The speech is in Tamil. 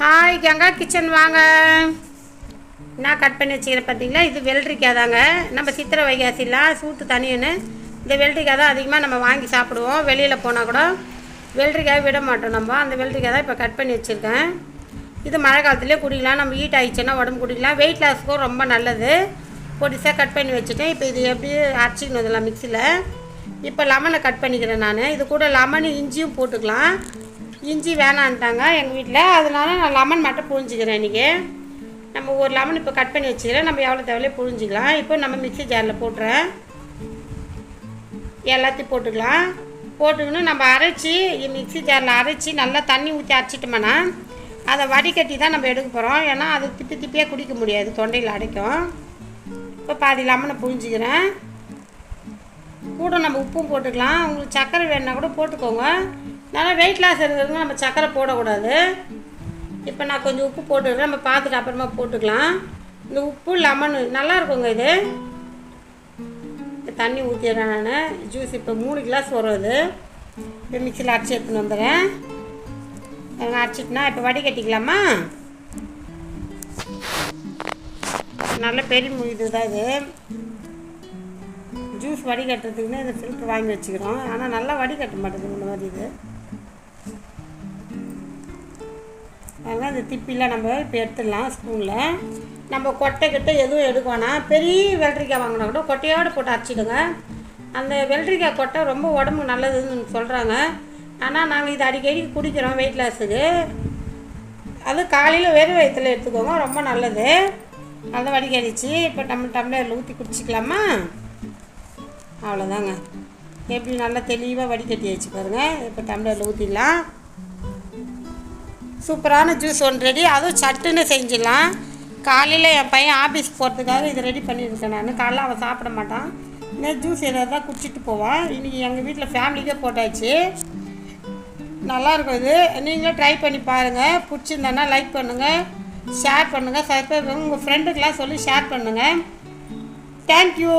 ஹாய் கங்கா கிச்சன் வாங்க. நான் கட் பண்ணி வச்சுக்கிறேன் பார்த்தீங்களா? இது வெள்ளரிக்காய் தாங்க. நம்ம சித்திரை வைகாசிலாம் சூட்டு தனியுன்னு. இந்த வெள்ளரிக்காய் தான் அதிகமாக நம்ம வாங்கி சாப்பிடுவோம். வெளியில் போனால் கூட வெள்ளரிக்காய் விட மாட்டோம் நம்ம. அந்த வெள்ளரிக்காய் தான் இப்போ கட் பண்ணி வச்சுருக்கேன். இது மழை காலத்துலேயே குடிக்கலாம். நம்ம ஹீட் ஆகிடுச்சுன்னா உடம்பு குடிக்கலாம். வெயிட் லாஸ்க்கும் ரொம்ப நல்லது. பொடிசாக கட் பண்ணி வச்சுட்டேன். இப்போ இது எப்படி அரைச்சிக்கணும் இதெல்லாம் மிக்சியில் இப்போ லெமனை கட் பண்ணிக்கிறேன் நான். இது கூட லெமன் இஞ்சியும் போட்டுக்கலாம். இஞ்சி வேணான்ட்டாங்க எங்கள் வீட்டில் அதனால நான் லெமன் மட்டும் புழிஞ்சிக்கிறேன் இன்றைக்கி நம்ம ஒரு லெமன் இப்போ கட் பண்ணி வச்சுக்கிறேன். நம்ம எவ்வளோ தேவையோ புழிஞ்சிக்கலாம். இப்போ நம்ம மிக்ஸி ஜாரில் போட்டுறேன். எல்லாத்தையும் போட்டுக்கலாம். போட்டுக்கணும். நம்ம அரைச்சி மிக்ஸி ஜாரில் அரைச்சி நல்லா தண்ணி ஊற்றி அரைச்சிட்டோம்னா அதை வடிகட்டி தான் நம்ம எடுக்க போகிறோம் ஏன்னா அது திப்பி திப்பியாக குடிக்க முடியாது. தொண்டையில் அடைக்கும். இப்போ பாதி லெமனை புழிஞ்சிக்கிறேன். கூட நம்ம உப்பும் போட்டுக்கலாம். உங்களுக்கு சர்க்கரை வேணுன்னா கூட போட்டுக்கோங்க. நல்லா வெயிட் லாஸ் இருக்கிறவங்க நம்ம சர்க்கரை போடக்கூடாது. இப்போ நான் கொஞ்சம் உப்பு போட்டுக்கிறேன். நம்ம பார்த்துட்டு அப்புறமா போட்டுக்கலாம். இந்த உப்பு லெமன் நல்லா இருக்குங்க இது. இப்போ தண்ணி ஊற்றிடுறேன் நான். ஜூஸ் இப்போ மூணு கிளாஸ் வரும் இது. இப்போ மிக்சியில் அரைச்சி எடுத்துன்னு வந்துடுறேன். நான் அரைச்சிட்டுனா இப்போ வடிகட்டிக்கலாமா நல்ல பெரிய மு- இதுதான் இது. ஜூஸ் வடிகட்டுறதுக்குன்னு இந்த ஃபில்ட்ரு வாங்கி வச்சுக்கிறோம். ஆனால் நல்லா வடிகட்ட மாட்டேங்குது இந்த மாதிரி இது. அதனால் இந்த திப்பிலாம் நம்ம இப்போ எடுத்துடலாம் ஸ்பூனில். நம்ம கொட்டை கிட்ட எதுவும் எடுக்க வேணாம். பெரிய வெள்ளரிக்காய் வாங்கினா கூட கொட்டையோடு போட்டு அரைச்சிடுங்க. அந்த வெள்ளரிக்காய் கொட்டை ரொம்ப உடம்புக்கு நல்லதுன்னு சொல்கிறாங்க ஆனால் நாங்கள் இது அடிக்கடி குடிக்கிறோம் வெயிட் லாஸுக்கு அது காலையில் வெறும் வயிற்றுல எடுத்துக்கோங்க ரொம்ப நல்லது. அதை வடிகடிச்சு இப்போ நம்ம டம்ளரில் ஊற்றி குடிச்சிக்கலாமா? அவ்வளோதாங்க எப்படி நல்லா தெளிவாக வடிகட்டி வச்சு பாருங்கள் இப்போ டம்ளரில் ஊற்றிடலாம் சூப்பரான ஜூஸ் ஒன்று ரெடி. அதுவும் சட்டுன்னு செஞ்சிடலாம். காலையில் என் பையன் ஆஃபீஸ் போகிறதுக்காக இது ரெடி பண்ணியிருக்கேன் நான். காலைல அவன் சாப்பிட மாட்டான். இந்த ஜூஸ் ஏதாவது தான் குடிச்சிட்டு போவான் இன்றைக்கி எங்கள் வீட்டில் ஃபேமிலிக்கே போட்டாச்சு. நல்லாயிருக்கும் இது. நீங்களும் ட்ரை பண்ணி பாருங்கள் பிடிச்சிருந்தேன்னா லைக் பண்ணுங்கள் ஷேர் பண்ணுங்கள் சப்ஸ்கிரைப் உங்கள் ஃப்ரெண்டுக்கெலாம் சொல்லி ஷேர் பண்ணுங்கள் தேங்க்யூ